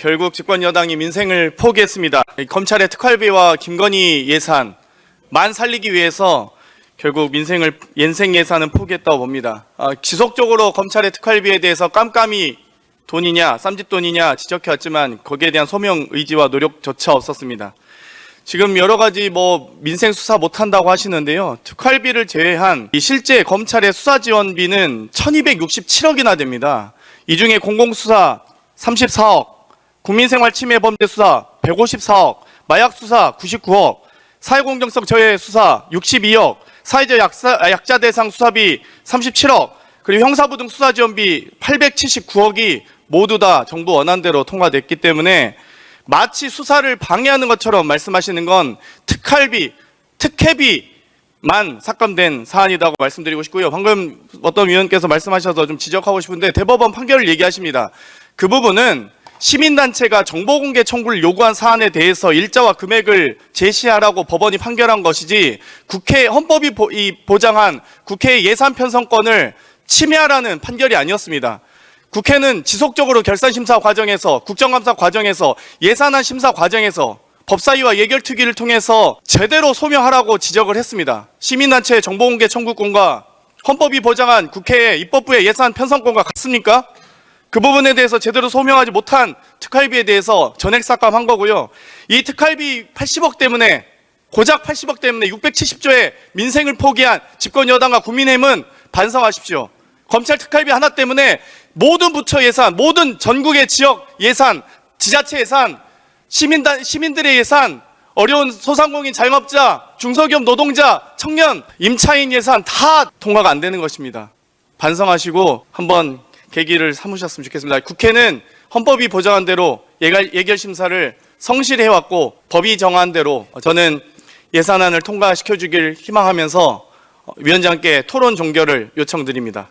결국 집권 여당이 민생을 포기했습니다. 이 검찰의 특활비와 김건희 예산 만 살리기 위해서 결국 민생을 인생 예산은 포기했다고 봅니다. 아, 지속적으로 검찰의 특활비에 대해서 깜깜이 돈이냐 쌈짓돈이냐 지적해왔지만 거기에 대한 소명 의지와 노력조차 없었습니다. 지금 여러 가지 뭐 민생 수사 못 한다고 하시는데요. 특활비를 제외한 이 실제 검찰의 수사 지원비는 1267억이나 됩니다. 이 중에 공공수사 34억, 국민생활 침해 범죄 수사 154억, 마약 수사 99억, 사회공정성 저해 수사 62억, 사회적 약사, 아, 약자 대상 수사비 37억, 그리고 형사부 등 수사 지원비 879억이 모두 다 정부 원안대로 통과됐기 때문에 마치 수사를 방해하는 것처럼 말씀하시는 건 특활비, 특혜비만 삭감된 사안이라고 말씀드리고 싶고요. 방금 어떤 위원께서 말씀하셔서 좀 지적하고 싶은데 대법원 판결을 얘기하십니다. 그 부분은 시민단체가 정보공개 청구를 요구한 사안에 대해서 일자와 금액을 제시하라고 법원이 판결한 것이지 국회 헌법이 보장한 국회의 예산 편성권을 침해하라는 판결이 아니었습니다. 국회는 지속적으로 결산심사 과정에서 국정감사 과정에서 예산안 심사 과정에서 법사위와 예결특위를 통해서 제대로 소명하라고 지적을 했습니다. 시민단체의 정보공개 청구권과 헌법이 보장한 국회의 입법부의 예산 편성권과 같습니까? 그 부분에 대해서 제대로 소명하지 못한 특활비에 대해서 전액 삭감한 거고요. 이 특활비 80억 때문에 고작 80억 때문에 670조의 민생을 포기한 집권 여당과 국민의힘은 반성하십시오. 검찰 특활비 하나 때문에 모든 부처 예산, 모든 전국의 지역 예산, 지자체 예산, 시민단, 시민들의 예산, 어려운 소상공인 자영업자, 중소기업 노동자, 청년, 임차인 예산 다 통과가 안 되는 것입니다. 반성하시고 한번 계기를 삼으셨으면 좋겠습니다. 국회는 헌법이 보장한 대로 예결, 심사를 성실히 해왔고 법이 정한 대로 저는 예산안을 통과시켜 주길 희망하면서 위원장께 토론 종결을 요청드립니다.